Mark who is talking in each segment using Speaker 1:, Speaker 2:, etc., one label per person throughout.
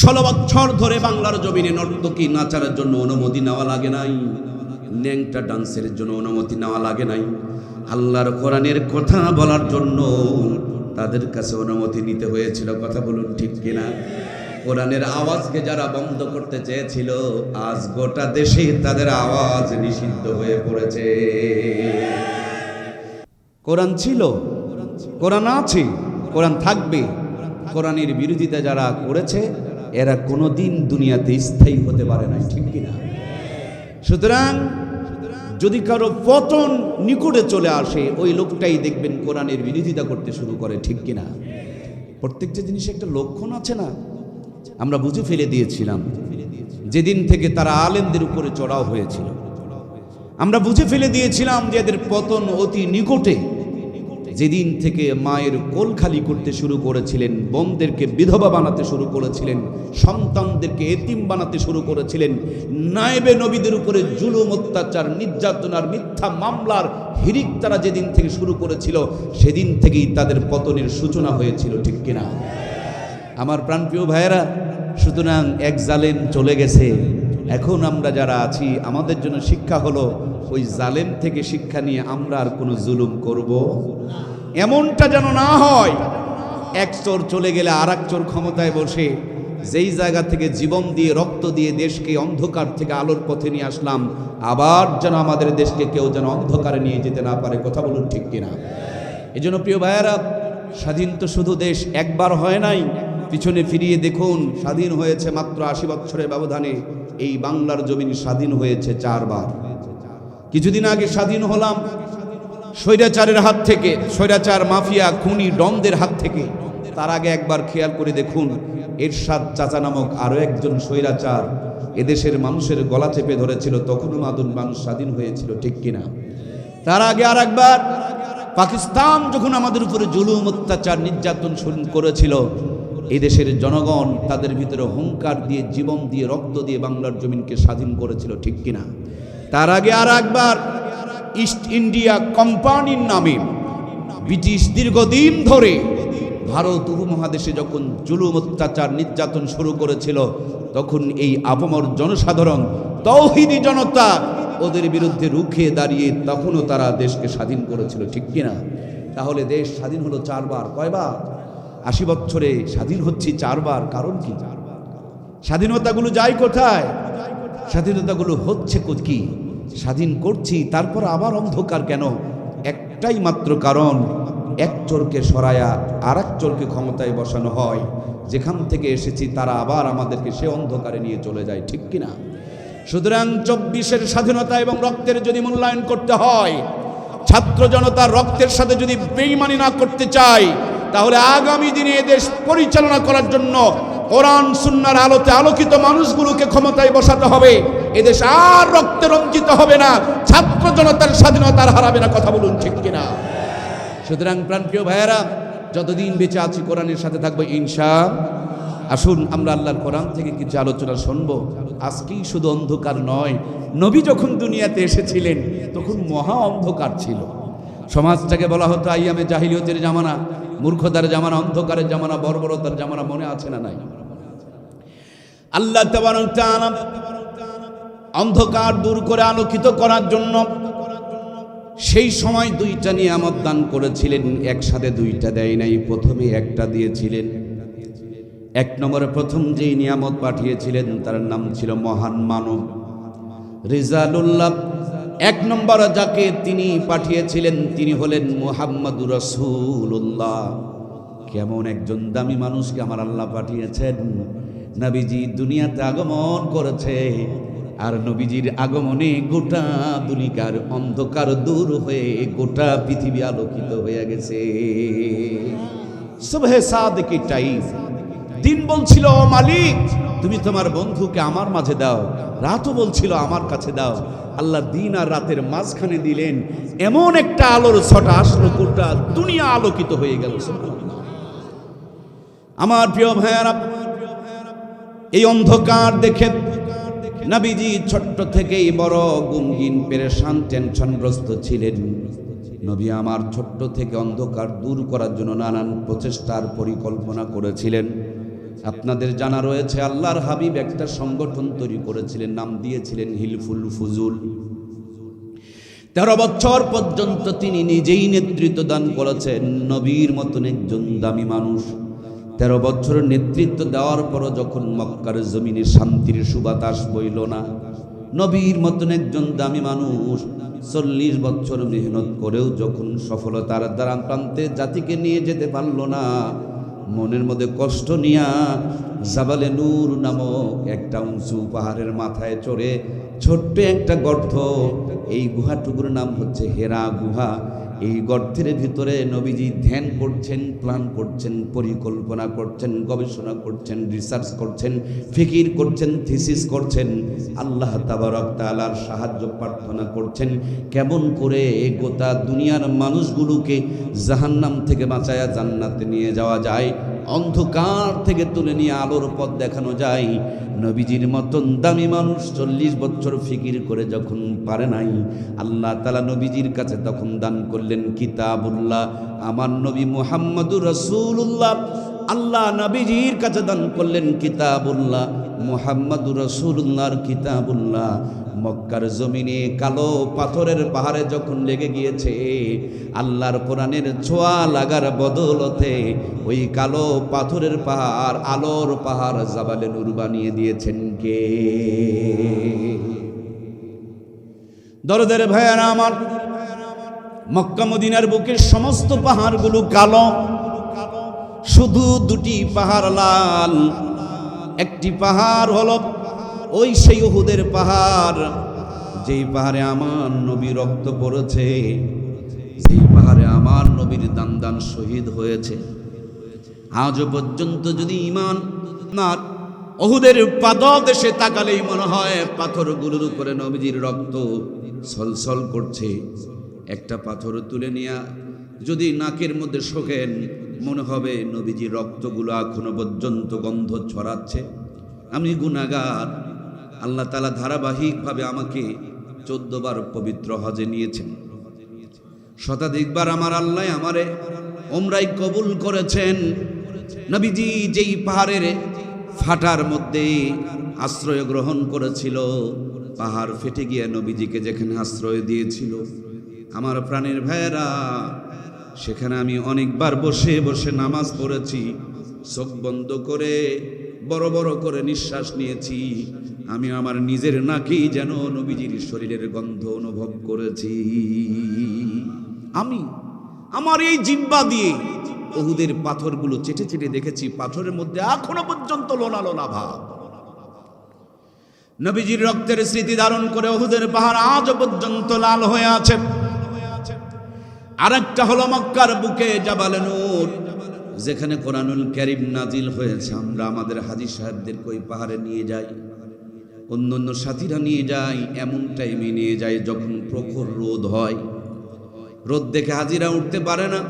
Speaker 1: ষোলো বছর ধরে বাংলার জমিনে নর্তকী নাচারের জন্য অনুমতি নেওয়া লাগে নাই। ন্যাংটা ডান্সের জন্য অনুমতি নেওয়া লাগে নাই। আল্লাহর কোরআনের কথা বলার জন্য তাদের কাছে অনুমতি নিতে হয়েছিল, কথা বলুন ঠিক কিনা? কোরআনের আওয়াজকে যারা বন্ধ করতে চেয়েছিল, আজ গোটা দেশে তাদের আওয়াজ নিষিদ্ধ হয়ে পড়েছে। কোরআন ছিল, কোরআন আছে, কোরআন থাকবে। কোরআনের বিরোধিতা যারা করেছে এরা কোনোদিন দুনিয়াতে স্থায়ী হতে পারে না ঠিক কিনা? সুতরাং যদি কারও পতন নিকটে চলে আসে, ওই লোকটাই দেখবেন কোরআনের বিরোধিতা করতে শুরু করে, ঠিক কিনা? প্রত্যেকটা জিনিসে একটা লক্ষণ আছে না? আমরা বুঝে ফেলে দিয়েছিলাম, যেদিন থেকে তারা আলেমদের উপরে চড়াও হয়েছিল। আমরা বুঝে ফেলে দিয়েছিলাম যে এদের পতন অতি নিকটে। যেদিন থেকে মায়ের কোল খালি করতে শুরু করেছিলেন, বোনদেরকে বিধবা বানাতে শুরু করেছিলেন, সন্তানদেরকে এতিম বানাতে শুরু করেছিলেন, নায়েবে নবীদের উপরে জুলুম, অত্যাচার নির্যাতনার মিথ্যা মামলার হিরিক তারা যেদিন থেকে শুরু করেছিল, সেদিন থেকেই তাদের পতনের সূচনা হয়েছিল, ঠিক কিনা? আমার প্রাণপ্রিয় ভাইয়েরা, সুতরাং এক জালেম চলে গেছে। এখন আমরা যারা আছি, আমাদের জন্য শিক্ষা হলো, ওই জালেম থেকে শিক্ষা নিয়ে আমরা আর কোনো জুলুম করব? এমনটা যেন না হয়, এক চোর চলে গেলে আর এক চোর ক্ষমতায় বসে, যেই জায়গা থেকে জীবন দিয়ে, রক্ত দিয়ে দেশকে অন্ধকার থেকে আলোর পথে নিয়ে আসলাম, আবার যেন আমাদের দেশকে কেউ যেন অন্ধকারে নিয়ে যেতে না পারে, কথা বলুন ঠিক কিনা? এই জন্য প্রিয় ভাইয়েরা, স্বাধীন তো শুধু দেশ, একবার হয় নাই, পিছনে ফিরিয়ে দেখুন, স্বাধীন হয়েছে মাত্র আশি বছরের ব্যবধানে, এই বাংলার জমিন স্বাধীন হয়েছে চারবার। কিছুদিন আগে স্বাধীন হলাম স্বৈরাচারের হাত থেকে, স্বৈরাচার, মাফিয়া, খুনি, ডনদের হাত থেকে, তার আগে একবার খেয়াল করে দেখুন, এরশাদ চাচা নামক আরও একজন স্বৈরাচার এদেশের মানুষের গলা চেপে ধরেছিল, তখনও মাদুন মানুষ স্বাধীন হয়েছিল, ঠিক কিনা? তার আগে আর একবার পাকিস্তান যখন আমাদের উপরে জুলুম, অত্যাচার, নির্যাতন করেছিল, এদেশের জনগণ তাদের ভিতরে হুঙ্কার দিয়ে, জীবন দিয়ে, রক্ত দিয়ে বাংলার জমিনকে স্বাধীন করেছিল, ঠিক কিনা? তার আগে আর একবার ইস্ট ইন্ডিয়া কোম্পানির নামে ব্রিটিশ দীর্ঘদিন ধরে ভারত উপমহাদেশে যখন জুলুম, অত্যাচার, নির্যাতন শুরু করেছিল, তখন এই আপমর জনসাধারণ, তৌহিদি জনতা ওদের বিরুদ্ধে রুখে দাঁড়িয়ে তখনও তারা দেশকে স্বাধীন করেছিল, ঠিক কিনা? তাহলে দেশ স্বাধীন হলো চারবার, কয়বার? আশি বছরে স্বাধীন হচ্ছি চারবার, কারণ কি? স্বাধীনতাগুলো যায় কোথায়? স্বাধীনতাগুলো হচ্ছে কো- কি? স্বাধীন করছি, তারপর আবার অন্ধকার কেন? একটাই মাত্র কারণ, এক চোরকে সরায়া আর এক চোরকে ক্ষমতায় বসানো হয়। যেখান থেকে এসেছি, তারা আবার আমাদেরকে সে অন্ধকারে নিয়ে চলে যায়, ঠিক কিনা সুতরাং চব্বিশের স্বাধীনতা এবং রক্তের যদি মূল্যায়ন করতে হয়, ছাত্র জনতার রক্তের সাথে যদি বেইমানি না করতে চায়, তাহলে আগামী দিনে এদেশ পরিচালনা করার জন্য কোরআন, সুন্নার আলোতে আলোকিত মানুষগুলোকে ক্ষমতায় বসাতে হবে। এদেশ আর রক্তে রঞ্জিত হবে না। ছাত্র জনতার স্বাধীনতার হারাবে না, কথা বলুন ঠিক কিনা? সুতরাং প্রাণপ্রিয় ভাইয়েরা, যতদিন বেঁচে আছি কোরআনের সাথে থাকব ইনশা। আসুন আমরা আল্লাহর কোরআন থেকে কিছু আলোচনা শুনব। আজকেই শুধু অন্ধকার নয়, নবী যখন দুনিয়াতে এসেছিলেন, তখন মহা অন্ধকার ছিল। সমাজটাকে বলা হতো আইয়ামে জাহিলিয়তের জামানা। মূর্খতার জামানা, অন্ধকারের জামানা, বর্বরতার জামানা মনে আছে না নাই? আল্লাহ অন্ধকার দূর করে আলোকিত করার জন্য সেই সময় দুইটা নিয়ামত দান করেছিলেন, একসাথে দুইটা দেয় নাই, প্রথমে একটা দিয়েছিলেন। এক নম্বরে প্রথম যেই নিয়ামত পাঠিয়েছিলেন, তার নাম ছিল মহান মানব। রিজালুল্লাহ এক নম্বর যাকে তিনি পাঠিয়েছিলেন, তিনি হলেন মুহাম্মদুর রসুল্লাহ কেমন একজন দামি মানুষকে আমার আল্লাহ পাঠিয়েছেন। নবীজি দুনিয়াতে আগমন করেছে, আর নবীজির আগমনে গোটা দুনিকার অন্ধকার দূর হয়ে গোটা পৃথিবী আলোকিত হয়ে গেছে। সুবহে সাদেকি টাইম। দিন বলছিল, "ও মালিক তুমি তোমার বন্ধুকে আমার মাঝে দাও। রাতও বলছিল আমার কাছে দাও। আল্লাহ দিন আর রাতের মাঝখানে দিলেন, এমন একটা আলোর ছটা আসলো, গোটা দুনিয়া আলোকিত হয়ে গেল। আমার প্রিয় ভাইয়ারা, এই অন্ধকার দেখে নাবিজি ছোট্ট থেকেই বড় গুমগিন পেরেশান টেনশনগ্রস্ত ছিলেন। নবী আমার ছোট্ট থেকে অন্ধকার দূর করার জন্য নানান প্রচেষ্টার পরিকল্পনা করেছিলেন। আপনাদের জানা রয়েছে, আল্লাহর হাবিব একটা সংগঠন তৈরি করেছিলেন, নাম দিয়েছিলেন হিলফুল ফুজুল। তেরো বছর পর্যন্ত তিনি নিজেই নেতৃত্ব দান করেছেন, নবীর মতন একজন দামি মানুষ। তেরো বছরের নেতৃত্ব দেওয়ার পরও যখন মক্কার জমিনে শান্তির সুবাতাস বইল না, নবীর মতন একজন দামি মানুষ চল্লিশ বছর মেহনত করেও যখন সফলতার দ্বারা প্রান্তে জাতিকে নিয়ে যেতে পারল না মনের মধ্যে কষ্ট নিয়া জাবালে নূর নামক একটা উঁচু পাহাড়ের মাথায় চড়ে ছোট্ট একটা গর্ত, এই গুহাটুকুর নাম হচ্ছে হেরা গুহা। এই গর্তের ভিতরে নবীজি ধ্যান করছেন, প্ল্যান করছেন, পরিকল্পনা করছেন, গবেষণা করছেন রিসার্চ করছেন, ফিকির করছেন থিসিস করছেন। আল্লাহ তাবারক তালার সাহায্য প্রার্থনা করছেন। কেমন করে গোটা দুনিয়ার মানুষগুলোকে জাহান্নাম থেকে বাঁচায়া জান্নাতে নিয়ে যাওয়া যায়? অন্ধকার থেকে তুলে নিয়ে আলোর পথ দেখানো যায়। নবীজির মতন দামি মানুষ চল্লিশ বছর ফিকির করে যখন পারে নাই, আল্লাহ তালা নবীজির কাছে তখন দান করলেন, কিতাবুল্লাহ। আমার নবী মুহাম্মদুর রসুল্লাহ আল্লাহ নবীজির কাছে দান করলেন কিতাবুল্লাহ, মুহাম্মদুর রসুল্লাহর কিতাবুল্লাহ। মক্কার জমিনে কালো পাথরের পাহাড়ে যখন লেগে গিয়েছে, আল্লাহর কোরআনের ছোঁয়া লাগার বদলতে ওই কালো পাথরের পাহাড়, আলোর পাহাড় জাবালে নূর বানিয়ে দিয়েছেন কে? দরদের ভাইয়ারা আমার, মক্কা মদিনার বুকের সমস্ত পাহাড়গুলো কালো। শুধু দুটি পাহাড় লাল। একটি পাহাড় হল ওই সেই উহুদের পাহাড়, যেই পাহাড়ে আমার নবী রক্ত পড়েছে সেই পাহাড়ে আমার নবীর দান দান শহীদ হয়েছে। আজও পর্যন্ত যদি ইমান না অহুদের পাদদেশে তাকালেই মনে হয় পাথর পাথরগুলোর উপরে নবীজির রক্ত ছলছল করছে। একটা পাথর তুলে নিয়ে যদি নাকের মধ্যে শোকেন, মনে হবে নবীজির রক্তগুলো এখনও পর্যন্ত গন্ধ ছড়াচ্ছে। আমি গুণাগার আল্লাহ তালা ধারাবাহিকভাবে আমাকে চোদ্দবার পবিত্র হজে নিয়েছেন। শতাধিকবার আমার আল্লাহ আমারে ওমরাই কবুল করেছেন। নবীজি যেই পাহাড়ের ফাটার মধ্যে আশ্রয় গ্রহণ করেছিল, পাহাড় ফেটে গিয়ে নবীজিকে যেখানে আশ্রয় দিয়েছিল। আমার প্রাণের ভাইয়েরা সেখানে আমি অনেকবার বসে বসে নামাজ পড়েছি, চোখ বন্ধ করে বড় বড় করে নিঃশ্বাস নিয়েছি। আমি আমার নিজের নাকেই যেন নবীজির শরীরের গন্ধ অনুভব করেছি। আমি আমার এই জিব্বা দিয়ে বহুদের পাথরগুলো চেটে চেটে দেখেছি, পাথরের মধ্যে এখনও পর্যন্ত লোনা লোনা ভাব। নবীজির রক্তের স্মৃতি ধারণ করে ওহুদের পাহাড় আজও পর্যন্ত লাল হয়ে আছে। আর একটা হলো মক্কার বুকে জাবালে নূর, যেখানে কোরআনুল ক্যারিম নাজিল হয়েছে। আমরা আমাদের হাজি সাহেবদেরকে ওই পাহাড়ে নিয়ে যাই অন্য অন্য সাথীরা নিয়ে যায় এমন টাইমে নিয়ে যায় যখন প্রখর রোদ হয়। রোদ দেখে হাজিরা উঠতে পারে না,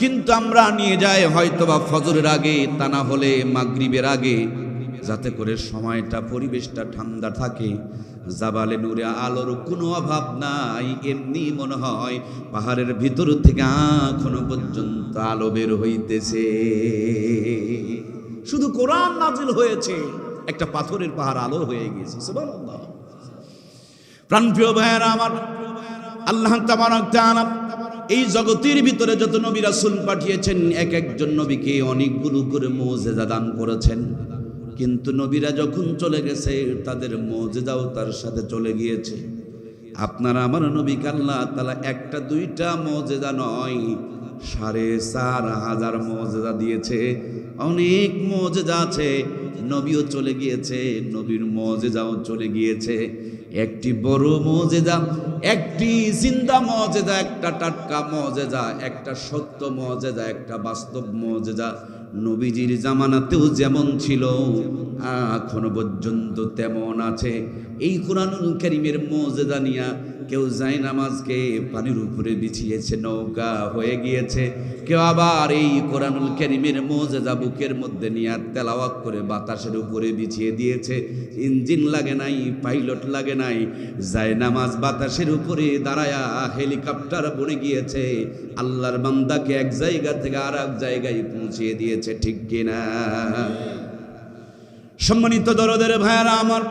Speaker 1: কিন্তু আমরা নিয়ে যাই হয়তোবা ফজরের আগে, তা না হলে মাগরিবের আগে, যাতে করে সময়টা, পরিবেশটা ঠান্ডা থাকে। জাবালে নূরে আলোর কোনো অভাব নাই, এমনি মনে হয় পাহাড়ের ভিতর থেকে এখনও পর্যন্ত আলো বের হইতেছে। শুধু কোরআন নাজিল হয়েছে, একটা পাথরের পাহাড় আলো হয়ে গেছে প্রাণপ্রিয় ভাইয়েরা আমার, আল্লাহ তাবারক এই জগতের ভিতরে যত নবী রাসূল পাঠিয়েছেন, এক একজন নবীকে অনেকগুলো করে মুজিজা দান করেছেন। কিন্তু নবীরা যখন চলে গেছে, তাদের মজেদাও তার সাথে চলে গিয়েছে। আপনার আমার নবী আল্লাহ তালা একটা, দুইটা মজেদা নয়, সাড়ে চার হাজার মজেদা দিয়েছে। অনেক মজেদা আছে। নবীও চলে গিয়েছে, নবীর মজেদাও চলে গিয়েছে। একটি বড় মজেদা, একটি জিন্দা মজেদা, একটা টাটকা মজেদা, একটা সত্য মজেদা, একটা বাস্তব মজেদা। নবীজির জামানাতেও যেমন ছিল এখনও পর্যন্ত তেমন আছে। এই কোরআন করিমের মজেদা নিয়া কেউ যায় নামাজকে পানির উপরে বিছিয়েছে, নৌকা হয়ে গিয়েছে। কেউ আবার এই কোরআনুল করিমের মজেদা বুকের মধ্যে নিয়ে তেলাওয়াত করে বাতাসের উপরে বিছিয়ে দিয়েছে। ইঞ্জিন লাগে নাই, পাইলট লাগে নাই, যায় নামাজ বাতাসের উপরে দাঁড়ায়া হেলিকপ্টার বনে গিয়েছে। আল্লাহর বান্দাকে এক জায়গা থেকে আর এক জায়গায় পৌঁছিয়ে দিয়েছে, ঠিক কিনা? সম্মানিত দরদের ভাইয়ারা, আমার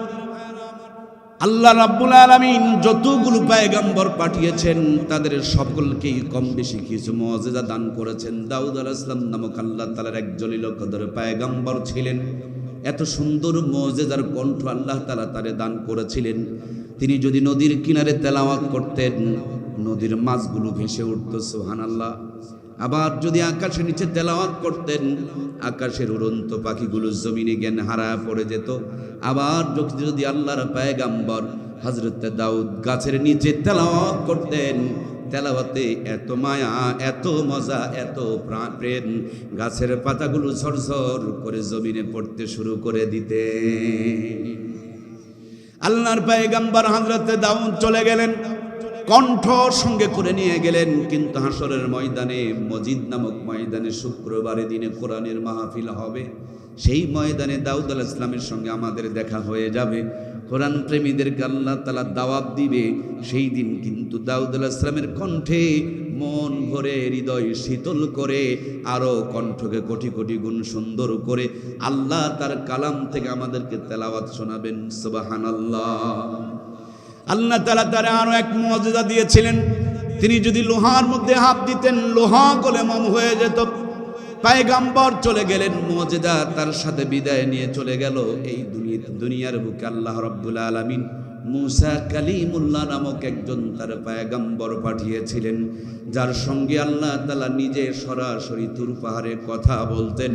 Speaker 1: আল্লাহ রাব্বুল আলামিন যতগুলো পায়গাম্বর পাঠিয়েছেন, তাদের সকলকেই কম বেশি কিছু মজেদা দান করেছেন। দাউদ আলাইহিস সালাম নামক আল্লাহ তাআলার এক জলিল কদর পায়গাম্বর ছিলেন। এত সুন্দর মজেদার কণ্ঠ আল্লাহ তাআলা তারে দান করেছিলেন। তিনি যদি নদীর কিনারে তেলাওয়াত করতেন, নদীর মাছগুলো ভেসে উঠত, সুবহানাল্লাহ। আবার যদি আকাশের নিচে তেলাওয়াত করতেন, আকাশের উড়ন্ত পাখিগুলো জমিনে জ্ঞান হারা পড়ে যেত। আবার যদি আল্লাহর পায়গাম্বর হজরত দাউদ গাছের নিচে তেলাওয়াত করতেন, তেলাওয়াতে এত মায়া, এত মজা, এত প্রেম গাছের পাতাগুলো ঝরঝর করে জমিনে পড়তে শুরু করে দিতে আল্লাহর পায়গাম্বর হজরত দাউদ চলে গেলেন। কণ্ঠ সঙ্গে করে নিয়ে গেলেন, কিন্তু হাসরের ময়দানে, মজিদ নামক ময়দানে শুক্রবারে দিনে কোরআনের মাহফিল হবে। সেই ময়দানে দাউদ আল ইসলামের সঙ্গে আমাদের দেখা হয়ে যাবে। কোরআন প্রেমীদেরকে আল্লাহ তালা দাওয়াত দিবে। সেই দিন কিন্তু দাউদ আল ইসলামের কণ্ঠে মন ভরে, হৃদয় শীতল করে আরও কণ্ঠকে কোটি কোটি গুণ সুন্দর করে আল্লাহ তার কালাম থেকে আমাদেরকে তেলাওয়াত শোনাবেন। সুবাহান আল্লাহ আল্লাহ তালা তার আরও এক মজা দিয়েছিলেন। তিনি যদি লোহার মধ্যে হাত দিতেন, লোহা গলে মম হয়ে যেত। পায়গাম্বর চলে গেলেন মজেদা তার সাথে বিদায় নিয়ে চলে গেল। এই দুনিয়া দুনিয়ার বুকে আল্লাহ রব্বুল আলমিন মুসা কালিমুল্লাহ নামক একজন তার পায়গাম্বর পাঠিয়েছিলেন, যার সঙ্গে আল্লাহ তালা নিজে সরাসরি তুর পাহাড়ে কথা বলতেন।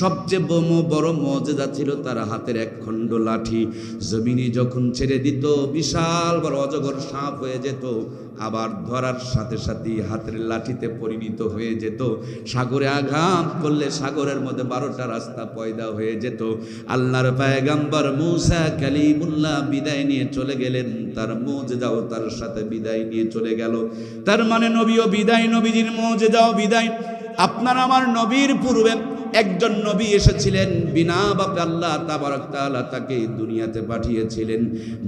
Speaker 1: সবচেয়ে বম, বড় মজেদা ছিল তার হাতের এক খণ্ড লাঠি। জমিনে যখন ছেড়ে দিত, বিশাল বড় অজগর সাঁপ হয়ে যেত। আবার ধরার সাথে সাথে হাতের লাঠিতে পরিণত হয়ে যেত। সাগরে আঘাত করলে সাগরের মধ্যে বারোটা রাস্তা পয়দা হয়ে যেত। আল্লাহর পায়গাম্বর মুসা কালিমুল্লাহ বিদায় নিয়ে চলে গেলেন। তার মজেদাও তার সাথে বিদায় নিয়ে চলে গেল। তার মানে নবীও বিদায়, নবীজির মজেদাও বিদায়। আপনার আমার নবীর পূর্বে একজন নবী এসেছিলেন, বিনা বাপে আল্লাহ তাবারক তাআলা তাকে দুনিয়াতে পাঠিয়েছিলেন।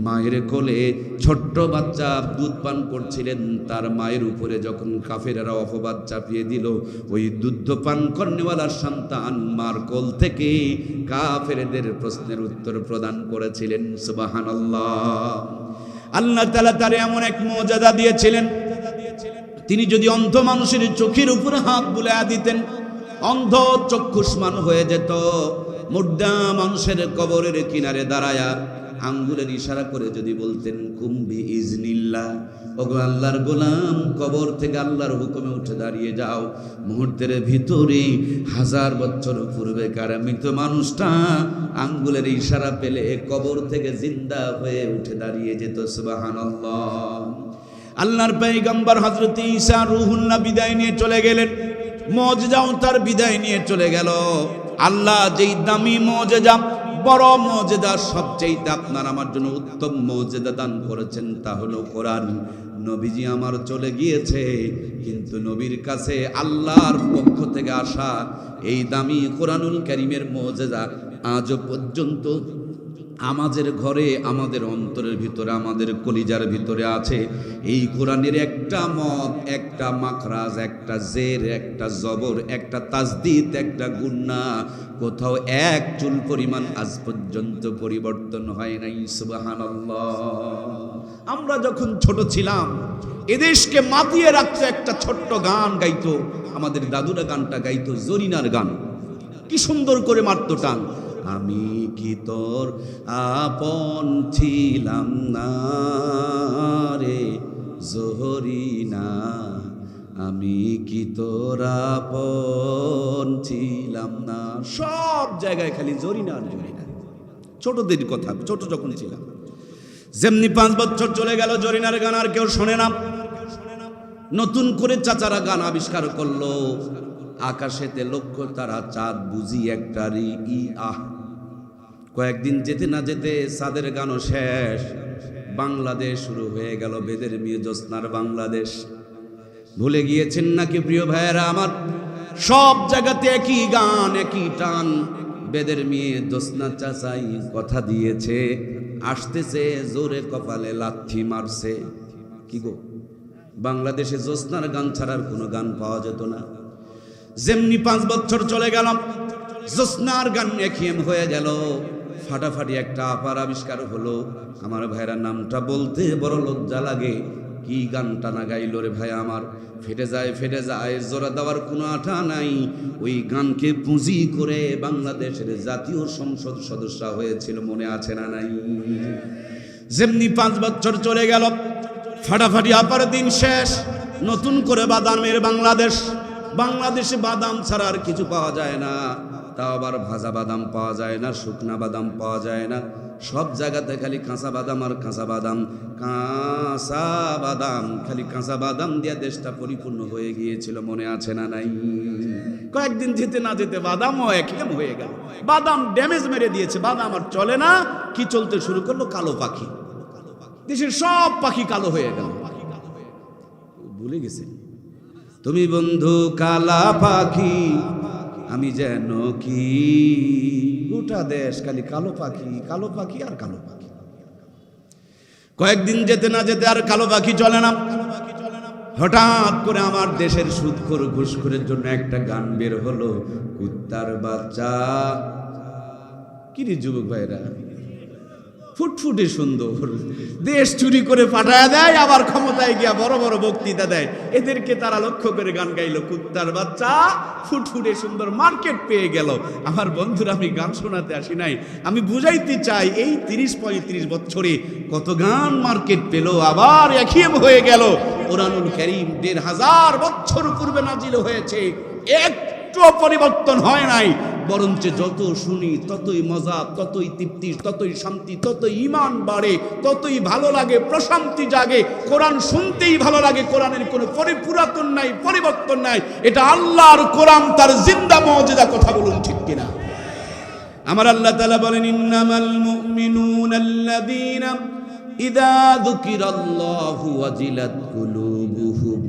Speaker 1: মায়ের কোলে ছোট্ট বাচ্চা দুধ পান করছিলেন, তার মায়ের উপরে যখন কাফেরেরা অপবাদ চাপিয়ে দিল, ওই দুধ পান কর্নেওয়ালার সন্তান মার কোল থেকে কাফেরদের প্রশ্নের উত্তর প্রদান করেছিলেন, সুবহানাল্লাহ। আল্লাহ তাআলা তার এমন এক মর্যাদা দিয়েছিলেন, তিনি যদি অন্ধ মানুষের চোখের উপরে হাত বুলে দিতেন অন্ধ চক্ষুষ্মান হয়ে যেত। মুর্দা মানুষের কবরের কিনারে দাঁড়ায়া আঙ্গুলের ইশারা করে যদি বলতেন কুম্বি ইজনিল্লা ওগো আল্লাহর গোলাম, কবর থেকে আল্লাহর হুকুমে উঠে দাঁড়িয়ে যাও। মুহূর্তের ভিতরে হাজার বছর পূর্বেকার মৃত মানুষটা আঙ্গুলের ইশারা পেলে কবর থেকে জিন্দা হয়ে উঠে দাঁড়িয়ে যেত। সুবহানাল্লাহ। আল্লাহর পেগম্বর হজরত ঈসা রুহুল্লাহ বিদায় নিয়ে চলে গেলেন। মজজাও তার বিদায় নিয়ে চলে গেল। আল্লাহ যেই দামি মজেজা, বড় মজেদা সবচেয়ে আপনার আমার জন্য উত্তম মজেদা দান করেছেন, তা হলো কোরআন। নবীজি আমার চলে গিয়েছে, কিন্তু নবীর কাছে আল্লাহর পক্ষ থেকে আসা এই দামি কোরআনুল করিমের মজেদা আজও পর্যন্ত আমাদের ঘরে, আমাদের অন্তরের ভিতরে, আমাদের কলিজার ভিতরে আছে এই কোরআনের একটা মত, একটা মাখরাজ, একটা জের, একটা জবর, একটা তাজদিদ, একটা গুন্না। কোথাও এক চুল পরিমাণ আজ পর্যন্ত পরিবর্তন হয় নাই, সুবহানাল্লাহ। আমরা যখন ছোট ছিলাম, এদেশকে মাতিয়ে রাখতো একটা ছোট্ট গান গাইতো। আমাদের দাদুরা গানটা গাইতো, জরিনার গান। কি সুন্দর করে মারতো টান। আমি কি তোর আপন ছিলাম না রে? জহরি না। আমি কি তোর আপন ছিলাম না? সব জায়গায় খালি জরিনা আর জরিনা। ছোটদের কথা, ছোট যখন ছিলাম। যেমনি পাঁচ বছর চলে গেল জরিনার গান আর কেউ শোনে না। নতুন করে চাচারা গান আবিষ্কার করল। আকাশেতে লক্ষ্য তারা চাঁদ বুঝি একটা রি ই আহ কয়েকদিন যেতে না যেতে সাদের গানও শেষ। বাংলাদেশ শুরু হয়ে গেল বেদের মেয়ে জ্যোৎস্নার বাংলাদেশ। ভুলে গিয়েছেন নাকি প্রিয় ভাইয়েরা আমার? সব জায়গাতে একই গান, একই টান। বেদের মেয়ে জ্যোৎস্না চাচাই কথা দিয়েছে, আসতেছে জোরে কপালে লাথি মারছে। কি গো? বাংলাদেশে জ্যোৎস্নার গান ছাড়ার কোনো গান পাওয়া যেত না। যেমনি পাঁচ বছর চলে গেলাম জ্যোৎস্নার গান একহিম হয়ে গেল। ফাটাফাটি একটা আপার আবিষ্কার হলো। আমার ভাইরা নামটা বলতে বড় লজ্জা লাগে। কি গানটা না গাইলো রে ভাই আমার? ফেটে যায় ফেটে যায়, জোড়া দেওয়ার কোনো আঠা নাই। ওই গানকে পুঁজি করে বাংলাদেশের জাতীয় সংসদ সদস্য হয়েছিল মনে আছে না নাই? যেমনি পাঁচ বছর চলে গেল, ফাটাফাটি আপার দিন শেষ। নতুন করে বাদামের বাংলাদেশ। বাংলাদেশে বাদাম ছাড়া আর কিছু পাওয়া যায় না। তাও আবার ভাজা বাদাম পাওয়া যায় না, শুকনা বাদাম পাওয়া যায় না। সব জায়গাতে খালি কাঁচা বাদাম আর কাঁচা বাদাম। কাঁচা বাদাম, খালি কাঁচা বাদাম দিয়ে দেশটা পরিপূর্ণ হয়ে গিয়েছিল, মনে আছে না নাই? কয়েকদিন যেতে না যেতে বাদামও একহেম হয়ে গেল। বাদাম ড্যামেজ মেরে দিয়েছে, বাদাম আর চলে না। কি চলতে শুরু করল? কালো পাখি। দেশের সব পাখি কালো হয়ে গেল। ভুলে গেছে। তুমি বন্ধু কালা পাখি আমি যেন কি? গোটা দেশ খালি কালো পাখি কালো পাখি আর কালো পাখি। কয়েকদিন যেতে না যেতে আর কালো পাখি চলে না। হঠাৎ করে আমার দেশের সুদখোর ঘুষখোরের জন্য একটা গান বের হলো, কুত্তার বাচ্চা। কিরে যুবক ভাইরা? ফুটফুটে সুন্দর। দেশ চুরি করে পাঠায় দেয়, আবার ক্ষমতায় গিয়া বড় বড় বক্তৃতা দেয়। এদেরকে তারা লক্ষ্য করে গান গাইলো, কুত্তার বাচ্চা, ফুটফুটে সুন্দর মার্কেট পেয়ে গেল। আমার বন্ধুরা, আমি গান শোনাতে আসি নাই। আমি বুঝাইতে চাই, এই তিরিশ পঁয়ত্রিশ বছরে কত গান মার্কেট পেল, আবার একই হয়ে গেল। কোরআনুল করিম দেড় হাজার বছর পূর্বে নাজিল হয়েছে। একটুও পরিবর্তন হয় নাই। বরঞ্চ যত শুনি, ততই মজা, ততই তৃপ্তি, ততই শান্তি, ততই ইমান বাড়ে, ততই ভালো লাগে, প্রশান্তি জাগে। কোরআন শুনতেই ভালো লাগে, কোরআনের কোনো পরিপুরাতন নাই, পরিবর্তন নাই। এটা আল্লাহর কোরআন, তার জিন্দা মজেদা কথা বলুন ঠিক কিনা? আমার আল্লাহ তাআলা বলেন, ইন্নামাল মুমিনুনা আল্লাযীনা ইযা যুকিরাল্লাহু ওয়াজিলাত কুলুবুহুম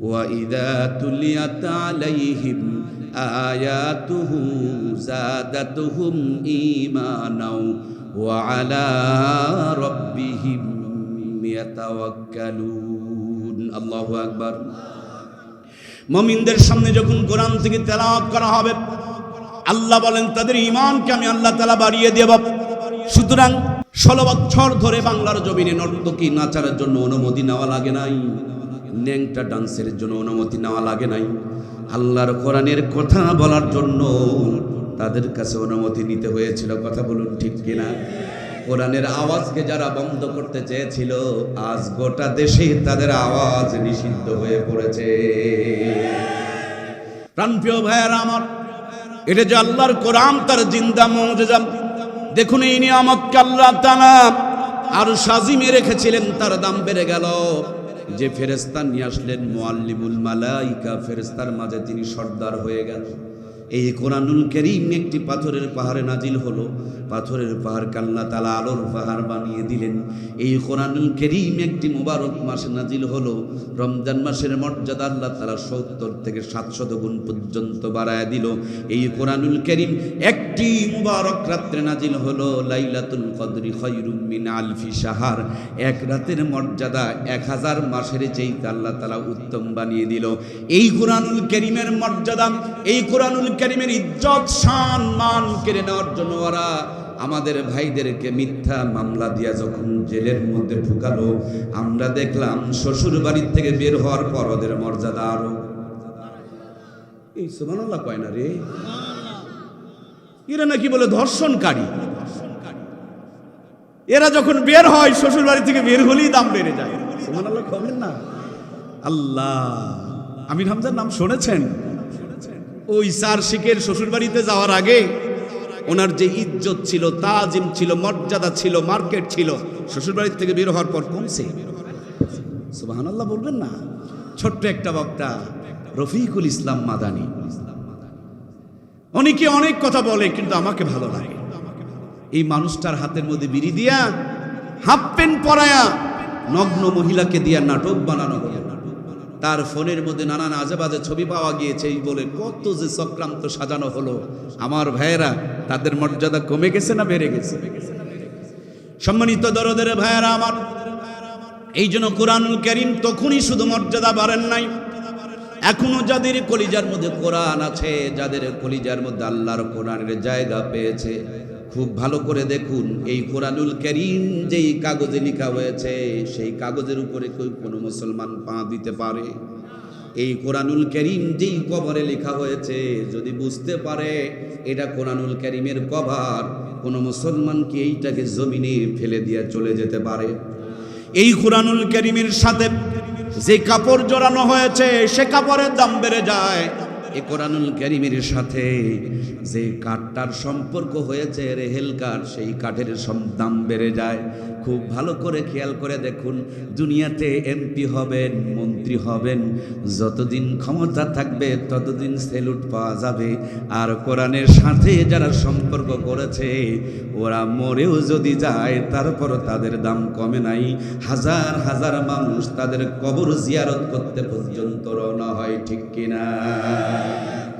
Speaker 1: ওয়া ইযা তুলিয়াত আলাইহিম আয়াতুহু জাদাতুহুম ঈমানাও ওয়া আলা রাব্বিহিম ইয়াতাওয়াক্কালুন। আল্লাহু আকবার। মমিনদের সামনে যখন কোরআন থেকে তেলাওয়াত করা হবে, আল্লাহ বলেন, তাদের ইমানকে আমি আল্লাহ তালা বাড়িয়ে দেব। সুতরাং ষোলো বছর ধরে বাংলার জমিনে নর্তকী নাচারের জন্য অনুমতি নেওয়া লাগে নাই। ন্যাংটা ডান্সের জন্য অনুমতি নেওয়া লাগে নাই। আল্লাহর কোরআনের কথা বলার জন্য তাদের কাছে অনুমতি নিতে হয়েছিল, কথা বলুন ঠিক কিনা? কোরআনের আওয়াজকে যারা বন্ধ করতে চেয়েছিল, আজ গোটা দেশে তাদের আওয়াজ নিষিদ্ধ হয়ে পড়েছে। প্রাণপ্রিয় ভাইয়ার আমার, এটা যে আল্লাহর কোরআন, তার জিন্দা মৌজাম দেখুন এই নিয়ামতকে আল্লাহ তালা আর সাজিমে রেখেছিলেন, তার দাম বেড়ে গেল। যে ফেরেস্তা নিয়ে আসলেন মোয়াল্লিমুল মালাইকা ফেরেস্তার মাঝে তিনি সর্দার হয়ে গেল। এই কোরআনুল করিম একটি পাথরের পাহাড়ে নাজিল হলো, পাথরের পাহাড় কাল্লা তালা আলোর পাহাড় বানিয়ে দিলেন। এই কোরআনুল করিম একটি মুবারক মাসে নাজিল হলো, রমজান মাসের মর্যাদা আল্লাহ তালা সত্তর থেকে সাতশত গুণ পর্যন্ত বাড়ায় দিল। এই কোরআনুল করিম একটি মুবারক রাত্রে নাজিল হলো, লাইলাতুল কদরি খৈরুম আলফি সাহার এক রাতের মর্যাদা এক হাজার মাসের যেই আল্লাহ তালা উত্তম বানিয়ে দিল। এই কোরআনুল করিমের মর্যাদা এই কোরআনুল করিমের ইজ্জত, শান, মান কেড়ে নেওয়ার জন্য ওরা আমাদের ভাইদেরকে মিথ্যা মামলা দিয়া যখন জেলের মধ্যে ঢুকালো, আমরা দেখলাম শ্বশুর বাড়ির থেকে বের হওয়ার পর ওদের মর্যাদা আরও। এই সুবহানাল্লাহ কয় না রে? এরা নাকি বলে ধর্ষণকারী। এরা যখন বের হয়, শ্বশুর বাড়ি থেকে বের হলেই দাম বেড়ে যায়। সুবহানাল্লাহ খবেন না? আল্লাহ। আমির হামজার নাম শুনেছেন? ওই সার শিখের শ্বশুর বাড়িতে যাওয়ার আগে ওনার যে ইজ্জত ছিল, তাজিম ছিল, মর্যাদা ছিল, মার্কেট ছিল শ্বশুর বাড়ি থেকে বের হওয়ার পর কমছে সুবাহান আল্লাহ বলবেন না। ছোট্ট একটা বক্তা, রফিকুল ইসলাম মাদানি। অনেকে অনেক কথা বলে, কিন্তু আমাকে ভালো লাগে। এই মানুষটার হাতের মধ্যে বিড়ি দিয়া, হাফ প্যান্ট পরায়া, নগ্ন মহিলাকে দিয়া নাটক বানানো। হলো তার ফোনের মধ্যে নানান আজেবাজে ছবি পাওয়া গিয়েছে, এই বলে কত যে চক্রান্ত সাজানো হলো। আমার ভাইয়েরা, তাদের মর্যাদা কমে গেছে না বেড়ে গেছে? সম্মানিত দরদের ভাইয়েরা আমার, এই জন্য কোরআনুল করিম তখনই শুধু মর্যাদা বাড়েন নাই। এখনও যাদের কলিজার মধ্যে কোরআন আছে, যাদের কলিজার মধ্যে আল্লাহর কোরআনের জায়গা পেয়েছে খুব ভালো করে দেখুন, এই কোরআনুল করিম যেই কাগজে লেখা হয়েছে, সেই কাগজের উপরে কেউ কোনো মুসলমান পা দিতে পারে। এই কোরআনুল করিম যেই কবরে লেখা হয়েছে, যদি বুঝতে পারে, এটা কোরআনুল করিমের কভার, কোনো মুসলমান কি এইটাকে জমিনে ফেলে দিয়ে চলে যেতে পারে? এই কোরআনুল করিমের সাথে যে কাপড় জড়ানো হয়েছে, সে কাপড়ের দাম বেড়ে যায়। এ কোরআনুল করিমের সাথে যে কাঠটার সম্পর্ক হয়েছে রেহেল কাঠ সেই কাঠের দাম বেড়ে যায়। খুব ভালো করে খেয়াল করে দেখুন, দুনিয়াতে এমপি হবেন, মন্ত্রী হবেন, যতদিন ক্ষমতা থাকবে ততদিন সেলুট পাওয়া যাবে। আর কোরআনের সাথে যারা সম্পর্ক করেছে, ওরা মরেও যদি যায় তারপর তাদের দাম কমে নাই। হাজার হাজার মানুষ তাদের কবর জিয়ারত করতে পর্যন্ত রওনা হয়, ঠিক কিনা?